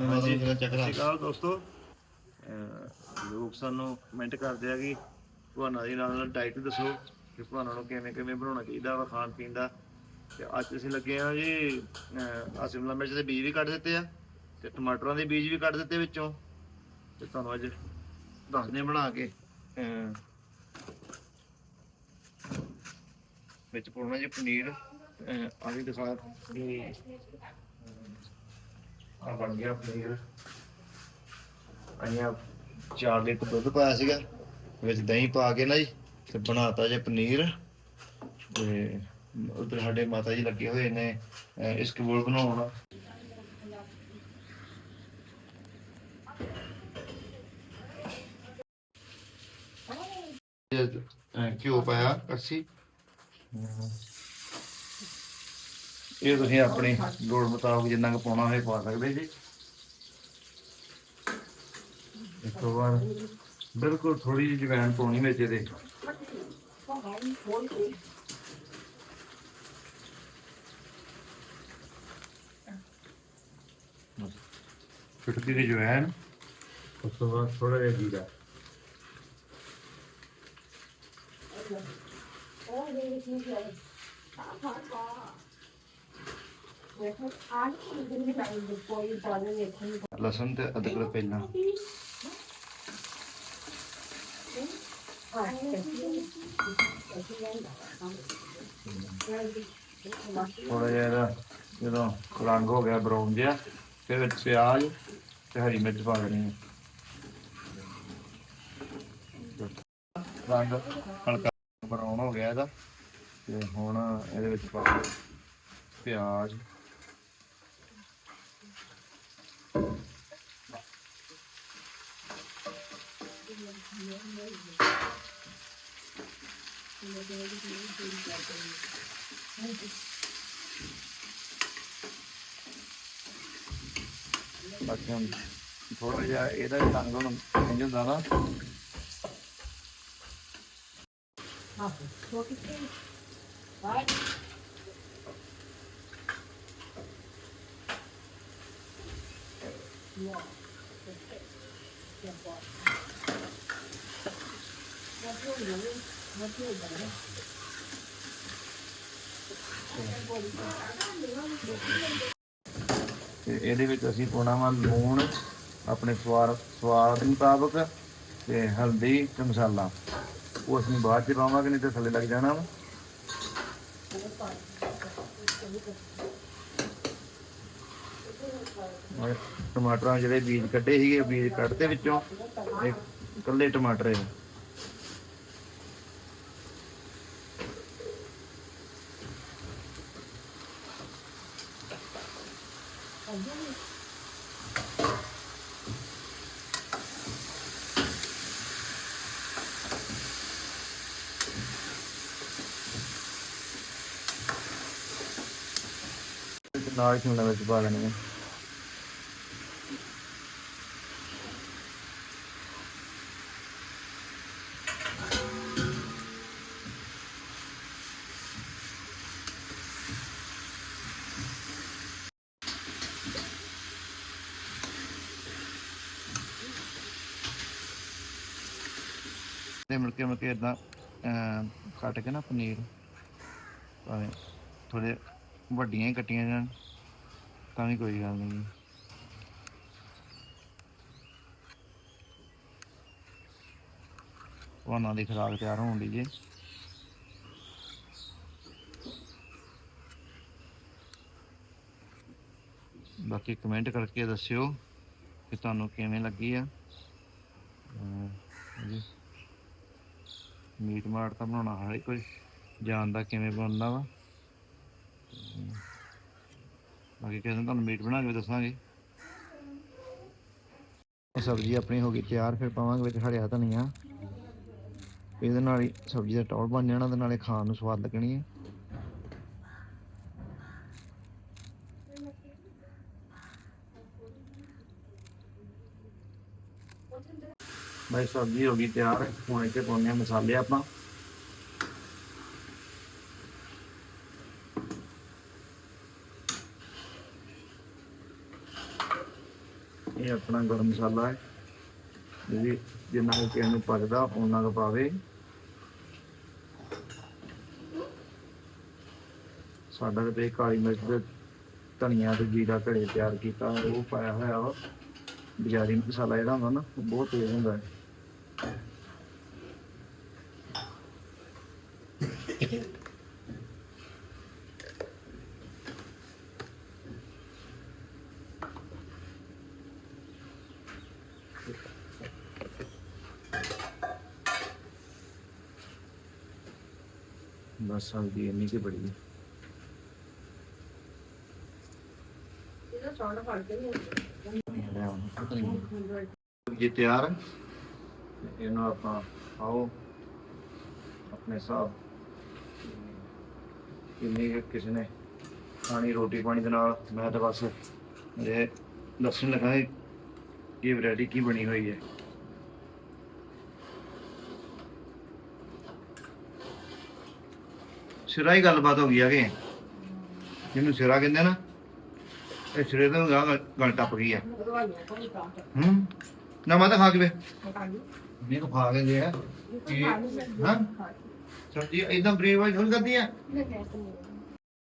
ਹਾਂਜੀ। ਸਤਿ ਸ਼੍ਰੀ ਅਕਾਲ ਦੋਸਤੋ। ਲੋਕ ਸਾਨੂੰ ਕਮੈਂਟ ਕਰਦੇ ਆ ਕਿ ਭਵਾਨਾ ਦੀ ਨਾਲ ਨਾਲ ਡਾਈਟ ਦੱਸੋ ਕਿ ਭਵਾਨਾ ਨੂੰ ਕਿਵੇਂ ਕਿਵੇਂ ਬਣਾਉਣਾ ਚਾਹੀਦਾ ਵਾ ਖਾਣ ਪੀਣ ਦਾ। ਤੇ ਅੱਜ ਅਸੀਂ ਲੱਗੇ ਆ ਜੀ ਆ ਸ਼ਿਮਲਾ ਮਿਰਚ ਦੇ ਬੀਜ ਵੀ ਕੱਢ ਦਿੱਤੇ ਆ ਤੇ ਟਮਾਟਰਾਂ ਦੇ ਬੀਜ ਵੀ ਕੱਢ ਦਿੱਤੇ ਵਿੱਚੋਂ। ਤੇ ਤੁਹਾਨੂੰ ਅੱਜ ਦੱਸਦੇ ਬਣਾ ਕੇ। ਵਿੱਚ ਪਾਉਣਾ ਜੀ ਪਨੀਰ। ਆ ਵੀ ਦਿਖਾ ਆ ਬਣ ਗਿਆ ਪਨੀਰ ਅਈਆਂ 4 ਲੀਟਰ ਦੁੱਧ ਪਾਇਆ ਸੀਗਾ ਵਿੱਚ ਦਹੀਂ ਪਾ ਕੇ ਨਾ ਜੀ ਤੇ ਬਣਾਤਾ ਜੇ ਪਨੀਰ। ਤੇ ਉਧਰ ਸਾਡੇ ਮਾਤਾ ਜੀ ਲੱਗੇ ਹੋਏ ਨੇ ਇਸ ਕਬੂਲ ਬਣਾਉਣ। ਘਿਓ ਪਾਇਆ ਕੜਛੀ। ਇਹ ਤੁਸੀਂ ਆਪਣੀ ਲੋੜ ਮੁਤਾਬਕ ਜਿੰਨਾ ਕੁ ਪਾਉਣਾ ਹੋਵੇ ਪਾ ਸਕਦੇ ਜੀ। ਇਸ ਤੋਂ ਬਾਅਦ ਬਿਲਕੁਲ ਥੋੜੀ ਜਿਹੀ ਜਵੈਣ ਪਾਉਣੀ ਵਿੱਚ ਇਹਦੇ। ਛੁਟਕੀ ਦੀ ਜਵੈਣ, ਉਸ ਤੋਂ ਬਾਅਦ ਥੋੜਾ ਜਿਹਾ ਜੀਰਾ। ਲਸਣ ਤੇ ਅਦਰਕ ਪਹਿਲਾਂ। ਥੋੜਾ ਜਿਹਾ ਜਦੋਂ ਰੰਗ ਹੋ ਗਿਆ ਬਰਾਊਨ ਜਿਹਾ ਫਿਰ ਵਿੱਚ ਪਿਆਜ਼ ਤੇ ਹਰੀ ਮਿਰਚ ਪਾ ਦੇਣੀ ਹੈ। ਰੰਗ ਹਲਕਾ ਬਰਾਊਨ ਹੋ ਗਿਆ ਇਹਦਾ। ਤੇ ਹੁਣ ਇਹਦੇ ਵਿੱਚ ਪਾ ਦਿਓ ਪਿਆਜ਼। ਬਾਕੀ ਹੁਣ ਥੋੜਾ ਜਿਹਾ ਇਹਦਾ ਵੀ ਰੰਗ ਹੁਣ ਚੇਂਜ ਹੁੰਦਾ ਨਾ ਤੇ ਇਹਦੇ ਵਿੱਚ ਅਸੀਂ ਪਾਉਣਾ ਵਾ ਲੂਣ, ਆਪਣੇ ਸਵਾਦ ਸਵਾਦ ਮੁਤਾਬਕ ਤੇ ਹਲਦੀ ਤੇ ਮਸਾਲਾ। ਉਹ ਅਸੀਂ ਬਾਅਦ ਚ ਪਾਵਾਂਗੇ, ਨਹੀਂ ਤੇ ਥੱਲੇ ਲੱਗ ਜਾਣਾ ਵਾ। ਟਮਾਟਰਾਂ ਜਿਹੜੇ ਬੀਜ ਕੱਢੇ ਸੀਗੇ, ਬੀਜ ਕੱਢਦੇ ਵਿੱਚੋਂ, ਇਹ ਇਕੱਲੇ ਟਮਾਟਰ ਇਹ ਨਾਲ ਸ਼ਿਮਲਾ ਵਿੱਚ ਪਾ ਦੇਣੀ ਤੇ ਮਿਲ ਕੇ ਇਦਾਂ ਕੱਟ ਕੇ ਨਾ ਪਨੀਰ, ਭਾਵੇਂ ਥੋੜੇ ਵੱਡੀਆਂ ਹੀ ਕੱਟੀਆਂ ਜਾਣ, ਤਾਂ ਵੀ ਕੋਈ ਗੱਲ ਨਹੀਂ। ਉਹਨਾਂ ਦੀ ਖੁਰਾਕ ਤਿਆਰ ਹੋਣ ਦੀ ਜੇ। ਬਾਕੀ ਕਮੈਂਟ ਕਰਕੇ ਦੱਸਿਓ ਕਿ ਤੁਹਾਨੂੰ ਕਿਵੇਂ ਲੱਗੀ ਆ। ਜੀ ਮੀਟ ਮਾਰ ਤਾਂ ਬਣਾਉਣਾ ਹਰ ਕੋਈ ਜਾਣਦਾ ਕਿਵੇਂ ਬਣਦਾ ਵਾ। ਬਾਕੀ ਕਿਸੇ ਨੂੰ ਤੁਹਾਨੂੰ ਮੀਟ ਬਣਾ ਕੇ ਦੱਸਾਂਗੇ। ਸਬਜ਼ੀ ਆਪਣੀ ਹੋ ਗਈ ਤਿਆਰ, ਫਿਰ ਪਾਵਾਂਗੇ ਵਿੱਚ ਹੜਿਆ ਧਨੀਆ। ਇਹਦੇ ਨਾਲ ਹੀ ਸਬਜ਼ੀ ਦਾ ਟੌਲ ਬਣ ਜਾਣਾ ਤੇ ਨਾਲੇ ਖਾਣ ਨੂੰ ਸਵਾਦ ਲੱਗਣੀ ਹੈ ਭਾਈ ਸਬਜ਼ੀ ਹੋ ਗਈ ਤਿਆਰ, ਹੁਣ ਇੱਥੇ ਪਾਉਂਦੇ ਆ ਮਸਾਲੇ ਆਪਾਂ। ਇਹ ਆਪਣਾ ਗਰਮ ਮਸਾਲਾ ਹੈ। ਇਹ ਵੀ ਜਿੰਨਾ ਕੁ ਕਿਸੇ ਨੂੰ ਪਚਦਾ ਉਹਨਾਂ ਕੁ ਪਾਵੇ ਸਾਡਾ ਤੇ ਕਾਲੀ ਮਿਰਚ ਤੇ ਧਨੀਆ ਤੇ ਜੀਰਾ ਘੜੇ ਤਿਆਰ ਕੀਤਾ, ਉਹ ਪਾਇਆ ਹੋਇਆ ਵਾ। ਬਜ਼ਾਰੀ ਮਸਾਲਾ ਜਿਹੜਾ ਹੁੰਦਾ ਨਾ, ਉਹ ਬਹੁਤ ਤੇਜ਼ ਹੁੰਦਾ ਹੈ। ਬਸ ਹਲਦੀ ਇੰਨੀ ਕਿ ਬੜੀ ਹੈ ਜੀ ਤਿਆਰ ਹੈ। ਇਹਨੂੰ ਆਪਾਂ ਆਓ ਆਪਣੇ ਹਿਸਾਬ। ਕਿੰਨੀ ਕੁ ਕਿਸੇ ਨੇ ਖਾਣੀ ਰੋਟੀ ਪਾਣੀ ਦੇ ਨਾਲ ਮੈਂ ਤਾਂ ਬਸ ਇਹ ਦੱਸਣ ਲੱਗਾ ਹੈ ਕਿ ਵੈਰਾਈਟੀ ਕੀ ਬਣੀ ਹੋਈ ਹੈ। ਸਿਰਾ ਹੀ ਗੱਲਬਾਤ ਹੋ ਗਈ ਆ ਕਿ ਜਿਹਨੂੰ ਸਿਰਾ ਕਹਿੰਦੇ ਨਾ ਇਹ ਸਿਰੇ ਤੋਂ ਗੱਲ ਟੱਪ ਗਈ ਆ। ਹੂੰ ਨਾ ਮੈਂ ਤਾਂ। ਖਾ ਕੇ ਵੇ। ਨਹੀਂ ਨਹੀਂ ਤਾਂ ਖਾ ਕੇ ਗਿਆ ਕਿ ਹਾਂ? ਸਬਜੀ ਇਦਾਂ